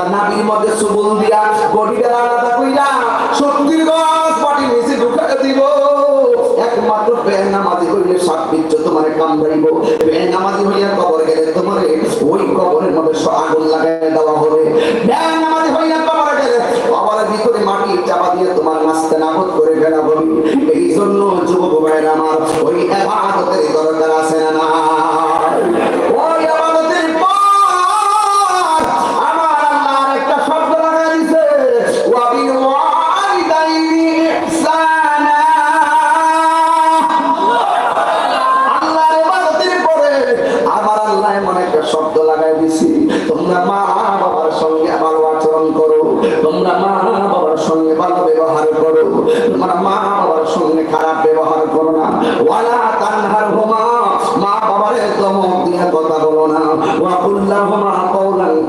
তোমার নাবির মধ্যে সুবুল দিয়া বডিটা আলাদা কইরা সত্যির গাছ পাটি নিচে ঢুকাই দিব। একমাত্র ব্যাং নামাজি হইলে সাত বিচ্ছ তোমার কামড়াইব। ব্যাং নামাজি হইয়া কবর গেলে তোমার ওই কবরের মধ্যে আগুন লাগাই দেওয়া হবে। শব্দ লাগাই দিছি। তোমরা মা বাবার সঙ্গে আমার আচরণ করো। তোমরা মা বাবার সঙ্গে ভালো ব্যবহার করো। তোমরা মা বাবার সঙ্গে খারাপ ব্যবহার করো না। ওয়ালা তানহার মা বাবার দিয়ে কথা বলো না।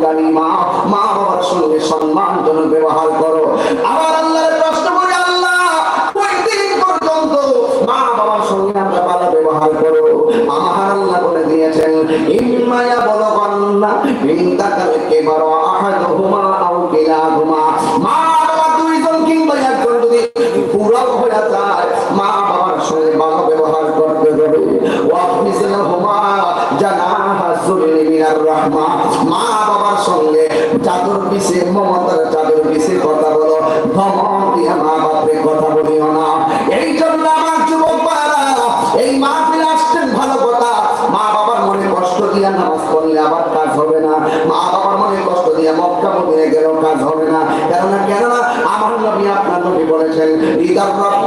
কারিমা মা বাবার সঙ্গে সম্মানজনক ব্যবহার করো। আবার আল্লাহর প্রশ্ন করি, আল্লাহ পর্যন্ত মা বাবার সঙ্গে আমরা ভালো ব্যবহার করো? আমার দিয়েছেন আহাদুহুমা আও কিলাহুমা। মা বাবা দুইজন কিংবা একজন যদি হয়ে যায়, মা বাবার সঙ্গে ভালো ব্যবহার করতে হবে। জানাহা মিনার রাহমা। মা বাবার সঙ্গে চাদর পিছে মমতার চাদর পিছে কথা বলো। ধমক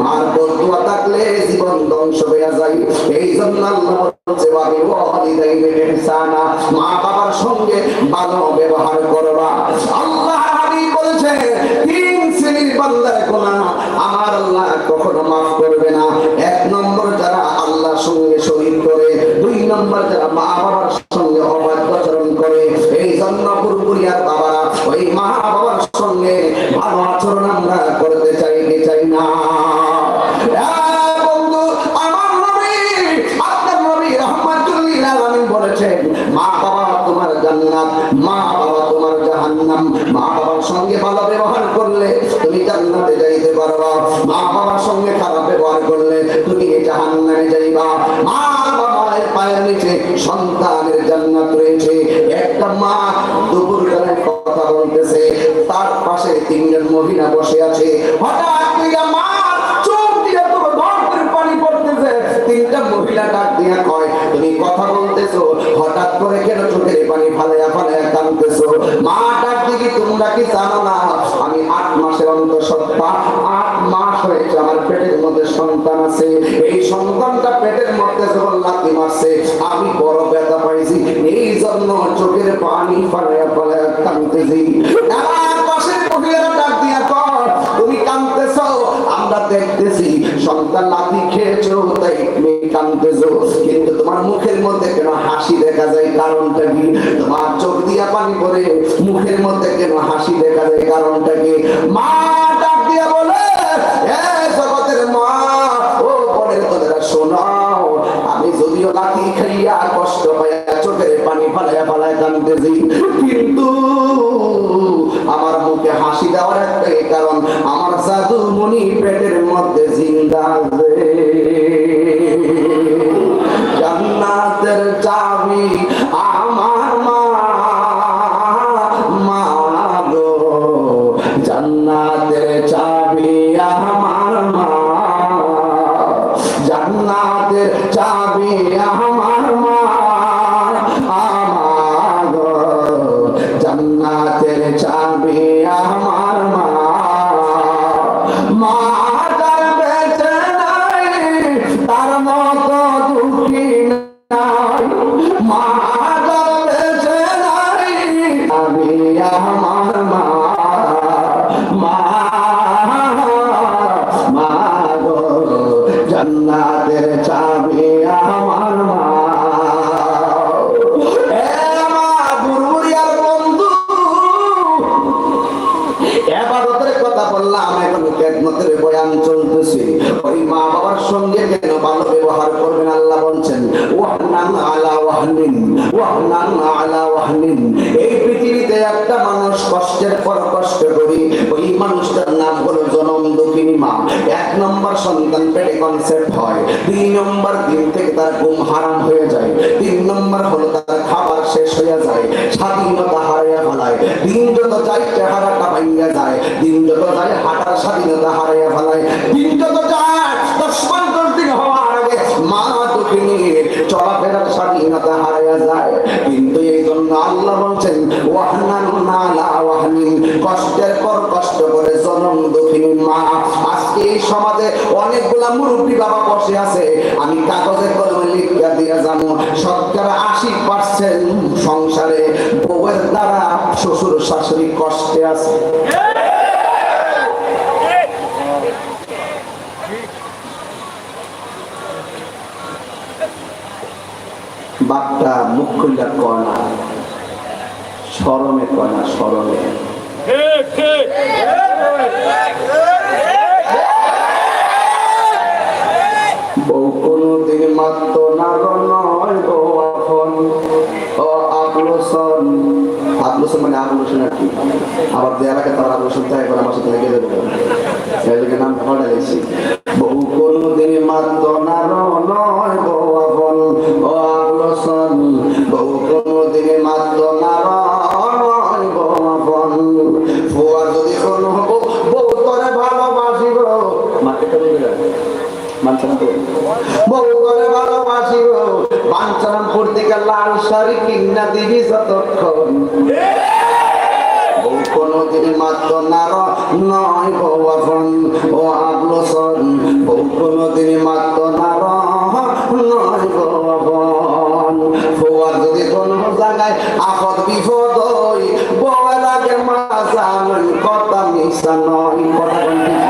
মার দোয়া থাকলে জীবন ধ্বংস হয়ে যায়। এই জন্য মা বাবার সঙ্গে ভালো ব্যবহার করবা। আল্লাহ হাবিব তিন শ্রেণির বান্দার গোনা আমার আল্লাহ কখনো মাফ করবে না। এক নম্বর যারা আল্লাহ সঙ্গে শরীর করে, দুই নম্বর যারা মা বাবার সঙ্গে অবাধ্য আচরণ করে এই জন্য পুরপুরিয়ার বাবারা, ওই মা বাবার সঙ্গে ভালো আচরণ আমরা করতে সন্তানের জান্নাত রয়েছে। একটা মা দুপুর বেলায় কথা বলতেছে, তার পাশে তিনজন মহিলা বসে আছে। হঠাৎ মা ডাক তুমি কথা বলতেছো? হঠাৎ করে পানি মা দিকে তোমরা কি জানো না? আমি আট মাসের অন্তঃসত্ত্বা হয়েছে আমার পেটের মধ্যে সন্তান আছে, এই সন্তানটা পেটের মধ্যে যখন মারছে, আমি বড় ব্যথা পাইছি। এই জন্য চোখের পানি ফালাইয়া ফালাইয়া কাঁদতেছি। তোমার মুখের মধ্যে কেন হাসি দেখা যায়? কারণটা কি? তোমার চোখ দিয়া পানি মুখের মধ্যে কেন হাসি দেখা যায়? কারণটা কি? মা ডাক দিয়া বলে লাথি খাইয়া কষ্ট পাইয়া চোখের পানি ফালাইয়া ফালাইয়া কাঁদতেছি। কিন্তু আমার মুখে হাসি দেওয়ার একটাই কারণ, আমার সাধু মনি পেটের মধ্যে জিন্দা। হয়। দুই নম্বর দিন থেকে তার ঘুম হারাম হয়ে যায়। তিন নম্বর হলো তার খাবার শেষ হয়ে যায়, স্বাধীনতা হারিয়ে ফেলায়। দিন যত যায় চেহারাটা ভাইয়া যায়, দিন যত যায় হাঁটার স্বাধীনতা হারিয়ে ফেলায়। দিন যত যায় দশ পঞ্চাশ দিন হওয়ার আগে মা দক্ষিণীর চলাফেরার স্বাধীনতা হারিয়ে যায়। কিন্তু এই জন্য আল্লাহ বলছেন, ওয়াহনান নালা ওয়াহনিন। কষ্টের পর কষ্ট করে জনম দক্ষিণী মা আজকে এই সমাজে অনেকগুলা মুরব্বী বাবা বসে আছে। আমি কাগজে কলমে লিখা দিয়ে যাব শতকরা আশি পার্সেন্ট সংসারে বউয়ের দ্বারা শ্বশুর শাশুড়ি কষ্টে আছে। বাপটা মুখ খুললা কয় না, স্মরণে কয় না, স্মরণে। ঠিক ঠিক। আপলোসন আর কি আবার দেয়ালাকে তার আপলোসন তাই করে আমার সাথে লেগে দেবো। এদিকে নাম পড়ে গেছি বউ কোনদিন মাত্র না গো নয় গো আপন বউ কোনদিন মাত্র না গো নয় গো আপন। ফুয়ার যদি কোনো বউ বউ তোরে ভালোবাসিব। মাকে তো বউ করে ভালোবাসিব। বাঞ্ছারামপুর থেকে লাল শাড়ি কিনা দিবি যতক্ষণ। কোনদিন মাত্র নার, নয় আপন ও আবলসন বউ তিনি মাত্র নার, নয় বউ আপন যদি কোন জায়গায় আপদ বিপদ হই বউয়ের আগে নয়, কথা মিশা নয়। কথা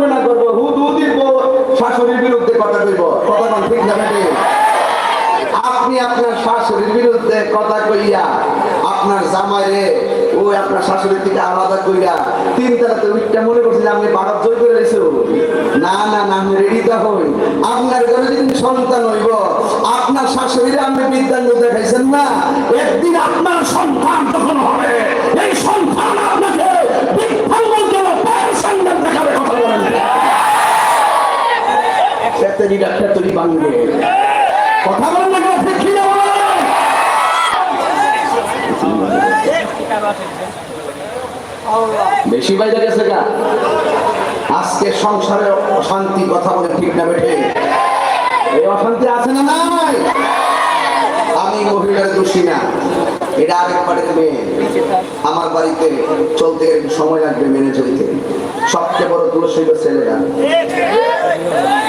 হুদি করব? হুদ হুদি শাশুড়ির বিরুদ্ধে কথা কইব। কথা কোন, ঠিক না আপনি আপনার শাশুড়ির বিরুদ্ধে কথা কইয়া আপনার জামাইরে, ও আপনার শাশুড়ির থেকে আলাদা কইয়া তিন তারাতে উইটটা মনে করছেন আপনি ভারত জয় করে রয়েছে না না না, আমি রেডি তো হই। আপনার ঘরে যদি সন্তান হইব, আপনার শাশুড়িরে আপনি বিদ্যাঙ্গ দেখাইছেন না? একদিন আপনার সন্তান তখন হবে। খেতেরি ভাঙবে কথা না বেশি বাইরে গেছে গা। আজকে সংসারে অশান্তি কথা বলে ঠিক না বেঠে। এই অশান্তি আছে না নাই? আমি মহিলার দোষী না। এটা আরেক বাড়ির মেয়ে আমার বাড়িতে চলতে সময় লাগবে মেনে চলতে। সবচেয়ে বড় হইল ছেলেরা।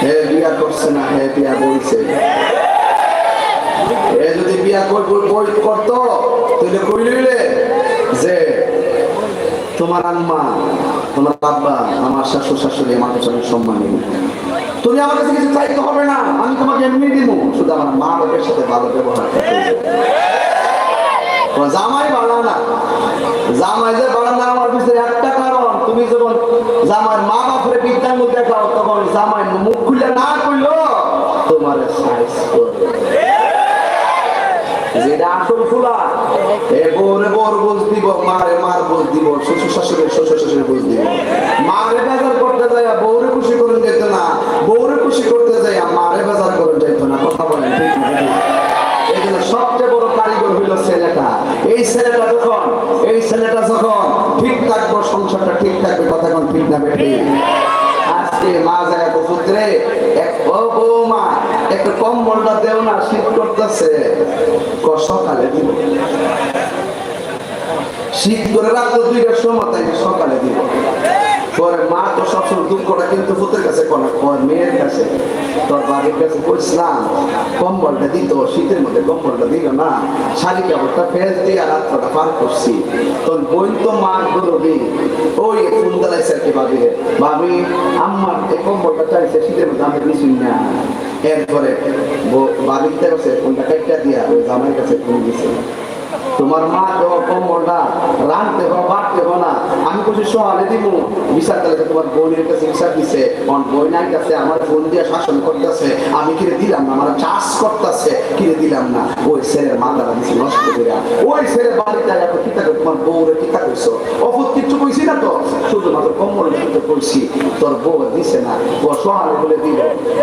হে বিয়া করছে না, হে বিয়া বলছে যদি বিয়া করতো। তাহলে কই লইলে যে তোমার আম্মা, তোমার আব্বা আমার শাশুড় শাশুড়ি আমার অনেক সম্মানী। তুমি আমার কাছে কিছু চাইতে হবে না, আমি তোমাকে এমনি দিব শুধু আমার মা বাবার সাথে ভালো ব্যবহার করতে জামাই বাড়া না। জামাই যে বাড়া না, আমার পিছনে একটা কারণ। তুমি যখন জামাই মা বাপরে বিদ্যাঙ্গ দেখাও তখন জামাই মুখ খুলে না করল তোমার যেটা আসল ফুলা বউর বোঝ দিব, মারে মার বোঝ দিব, শ্বশুর শাশুড়ি শ্বশুর শাশুড়ি বোঝ দিব। আজকে মা যায় পুত্রে, এক বৌমা একটু কম্বলটা দেও না, শীত করতেছে। সকালে দিব। শীত করে রাখল দুইটার সময় সকালে দিব। পরে মা তো সবসময় দুঃখটা কিন্তু পুতের কাছে কোনো কয় মেয়ের কাছে। তোর বাড়ির কাছে বলছিলাম কম্বলটা দিত শীতের মধ্যে কম্বলটা দিল না। শালিকা ওটা ফেস দিয়ে আর রাত্রটা পার করছি। তোর বই তো মার গরবি ওই ফোন আর কি ভাবি ভাবি, আম্মার এই কম্বলটা চাইছে, শীতের মধ্যে আমি দিছি না। এরপরে বাড়ির কাছে ফোনটা কেটে দিয়া, ওই জামাইয়ের কাছে ফোন দিছে। তোমার মা দেওয়া কম্বলটা রাখতে হবে বাড়তে হবে না। আমি কিছু সহালে দিব বিচার তাহলে তোমার বোনের কাছে বিচার দিছে। আমার বোনের কাছে, আমার ফোন দিয়ে শাসন করতেছে। আমি কিনে দিলাম না, আমার চাষ করতেছে কিনে দিলাম না। ওই ছেলের মাথাটা দিছি নষ্ট করে ওই ছেলের বাড়িতে এখন কি থাকে তোমার বউরে কি থাকছো অপুত কিচ্ছু কইছি না তো? শুধুমাত্র কম্বল দিতে কইছি। তোর বউ দিছে না। ও সহালে বলে দিল।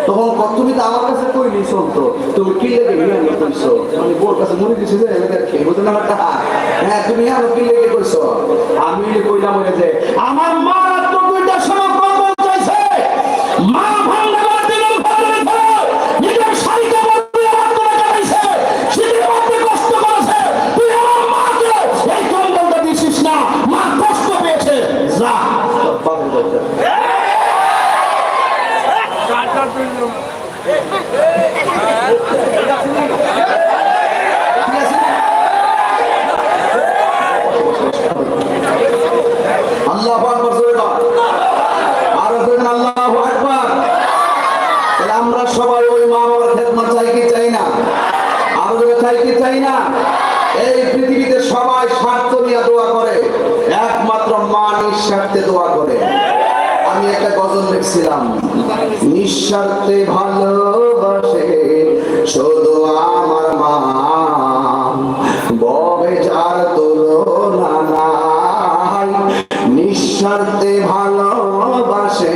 তখন তুমি তো আমার কাছে কই নি শুনতো। তুমি কি লেগে নিয়ে কইছো আমি বউর কাছে মনে দিছি যে এলাকার খেয়ে বুঝো টাকা হ্যাঁ তুমি আমার কি লেগে কইছো আমি কইলাম যে আমার মা রাত দুইটার সময় কম্বল চাইছে মা ভাঙা আমি একটা গজল লিখছিলাম। নিঃস্বার্থে ভালোবাসে শুধু আমার মা। ববে যার তুলনা নাই, নিঃস্বার্থে ভালোবাসে